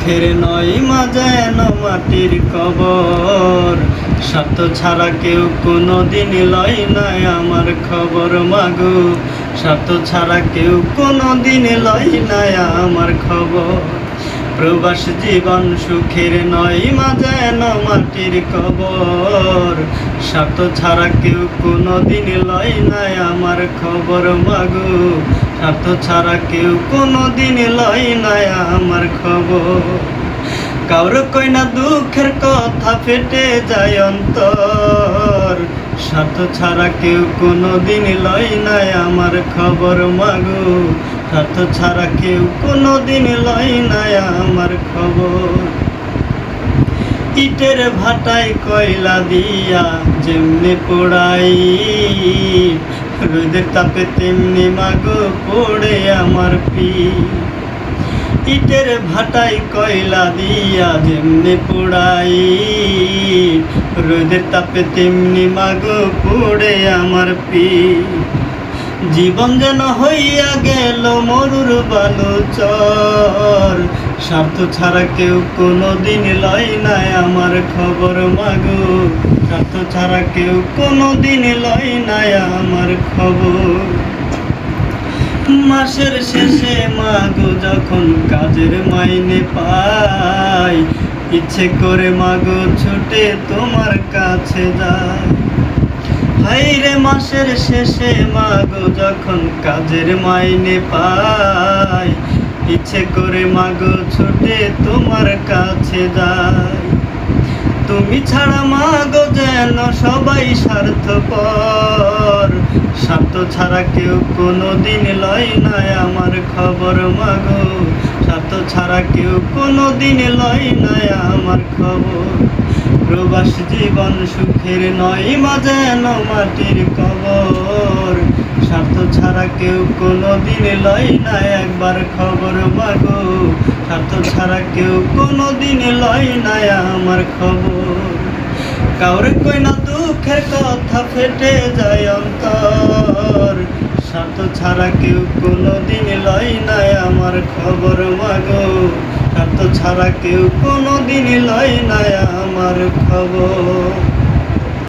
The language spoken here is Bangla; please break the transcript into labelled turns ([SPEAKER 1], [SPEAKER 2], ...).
[SPEAKER 1] সুখের নয় মা যেন মাটির কবর। স্বার্থ ছাড়া কেউ কোনো দিন লয় নাই আমার খবর মাগো। স্বার্থ ছাড়া কেউ কোনো দিন লয় নাই আমার খবর। প্রবাস জীবন সুখের নয় মা যেন মাটির কবর। স্বার্থ ছাড়া কেউ কোনো দিন লয় নাই আমার খবর মাগো। স্বার্থ ছাড়া কেউ কোনো দিন লয় নাই আমার খবর। কাউর কইনা দুঃখের কথা ফেটে যায় অন্তর। স্বার্থ ছাড়া কেউ কোনো দিন লয় নাই আমার খবর, মাগু। স্বার্থ ছাড়া কেউ কোনো দিন লয় নাই আমার খবর। ইটের ভাটায় কয়লা দিয়া যেমনি পোড়াই রোদের তাপে তেমনি মাগো পড়ে আমার পি। ইটের ভাটায় কয়লা দিয়া যেমনি পোড়াই। রোদের তাপে তেমনি মাগো পড়ে আমার পি। জীবন যেন হইয়া গেল মরুর বালু চর। স্বার্থ ছাড়া কেউ কোনো দিন লয় নাই আমার খবর মাগো। স্বার্থ ছাড়া কেউ কোনো দিন লয় নাই আমার খবর। মাসের শেষে মাগো যখন কাজের মাইনে পাই, ইচ্ছে করে মাগো ছুটে তোমার কাছে যায় হাইরে মাসের শেষে মাগো যখন কাজের মাইনে পাই ইচ্ছে করে মাগো, ছুটে তোমার কাছে যাই। তুমি ছাড়া মাগো যেন সবাই স্বার্থপর। স্বার্থ ছাড়া কেউ কোনো দিন লয় নাই আমার খবর মাগো। স্বার্থ ছাড়া কেউ কোনো দিন লয় নাই আমার খবর। প্রবাস জীবন সুখের নয় মা যেন মাটির কবর। স্বার্থ ছাড়া কেউ কোনো দিন লয় না, একবার খবর মাগো স্বার্থ ছাড়া কেউ কোনো দিন লয় না, আমার খবর। কাউরে কই না দুঃখের কথা ফেটে যায় অন্তর। স্বার্থ ছাড়া কেউ কোনো দিন লয় না, আমার খবর মাগো। স্বার্থ ছাড়া কেউ কোনো দিন লয় না, আমার খবর।